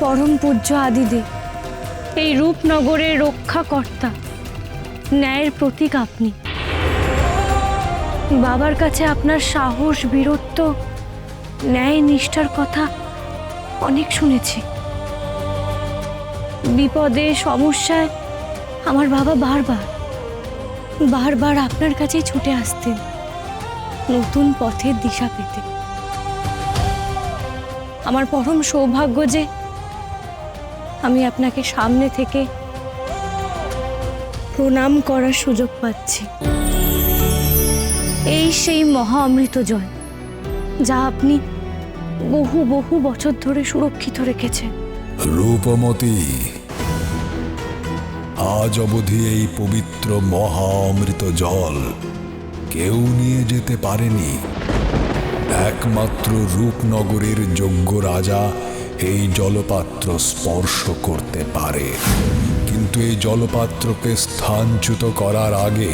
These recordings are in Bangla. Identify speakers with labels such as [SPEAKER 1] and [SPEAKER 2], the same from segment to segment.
[SPEAKER 1] পরম পূজ্য আদিদেব, এই রূপনগরের রক্ষাকর্তা, ন্যায়ের প্রতীক আপনি। বাবার কাছে আপনার সাহস, বীরত্ব, ন্যায় নিষ্ঠার কথা অনেক শুনেছি। বিপদে, সমস্যায় আমার বাবা বারবার বারবার আপনার কাছেই ছুটে আসতেন, নতুন পথের দিশা পেতে। আমার পরম সৌভাগ্য যে আমি আপনাকে সামনে থেকে প্রণাম করার সুযোগ পাচ্ছি। এই সেই মহা অমৃত জল যা আপনি বহু বহু বছর ধরে সুরক্ষিত রেখেছেন।
[SPEAKER 2] রূপমতী, আজ অবধি এই পবিত্র মহা অমৃত জল কেউ নিয়ে যেতে পারেনি। একমাত্র রূপনগরের যোগ্য রাজা এই জলপাত্র স্পর্শ করতে পারে। কিন্তু এই জলপাত্রকে স্থানচ্যুত করার আগে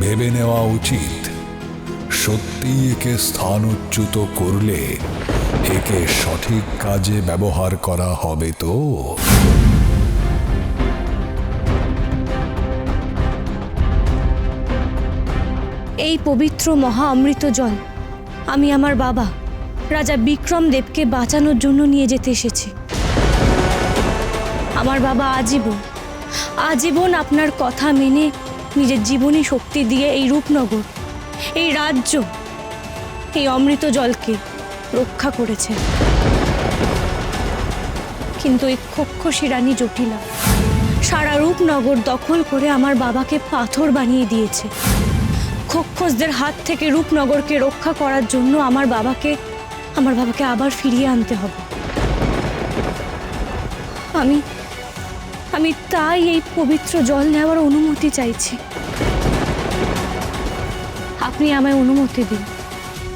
[SPEAKER 2] ভেবে নেওয়া উচিত, সত্যি একে স্থানচ্যুত করলে একে সঠিক কাজে ব্যবহার করা হবে তো?
[SPEAKER 1] এই পবিত্র মহা অমৃত জল আমি আমার বাবা। রাজা বিক্রম দেবকে বাঁচানোর জন্য নিয়ে যেতে এসেছে। আমার বাবা আজীবন আজীবন আপনার কথা মেনে নিজের জীবনী শক্তি দিয়ে এই রূপনগর, এই রাজ্য, এই অমৃত জলকে রক্ষা করেছে। কিন্তু এই ক্ষক্ষসী রানী জটিলা, সারা রূপনগর দখল করে আমার বাবাকে পাথর বানিয়ে দিয়েছে। খক্ষসদের হাত থেকে রূপনগরকে রক্ষা করার জন্য আমার বাবাকে আমার বাবাকে আবার ফিরিয়ে আনতে হবে। আমি আমি তাই এই পবিত্র জল নেওয়ার অনুমতি চাইছি। আপনি আমায় অনুমতি দিন।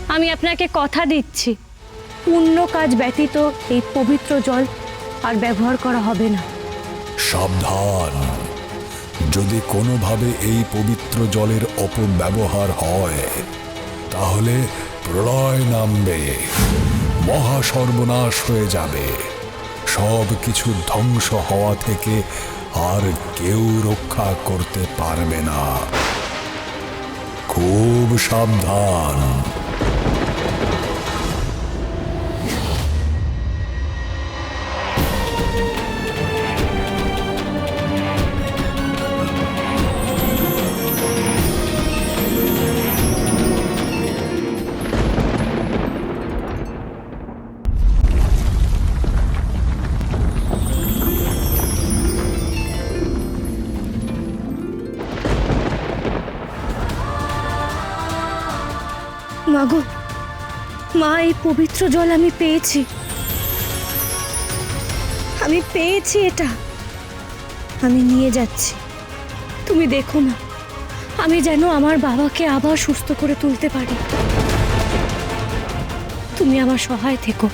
[SPEAKER 1] আমি আপনাকে কথা দিচ্ছি। পূর্ণ কাজ ব্যতীত এই পবিত্র জল আর ব্যবহার করা হবে না।
[SPEAKER 2] সাবধান। যদি কোনোভাবে এই পবিত্র জলের অপব্যবহার হয়, তাহলে প্রলয় নামবে মহা সর্বনাশ হয়ে যাবে। সব কিছু ধ্বংস হওয়া থেকে আর কেউ রক্ষা করতে পারবে না। খুব সাবধান।
[SPEAKER 1] মাগো, মা, এই পবিত্র জল আমি পেয়েছি। আমি পেয়েছি এটা। আমি নিয়ে যাচ্ছি। তুমি দেখো না, আমি যেন আমার বাবাকে আবার সুস্থ করে তুলতে পারি। তুমি আমার সহায় থেকো।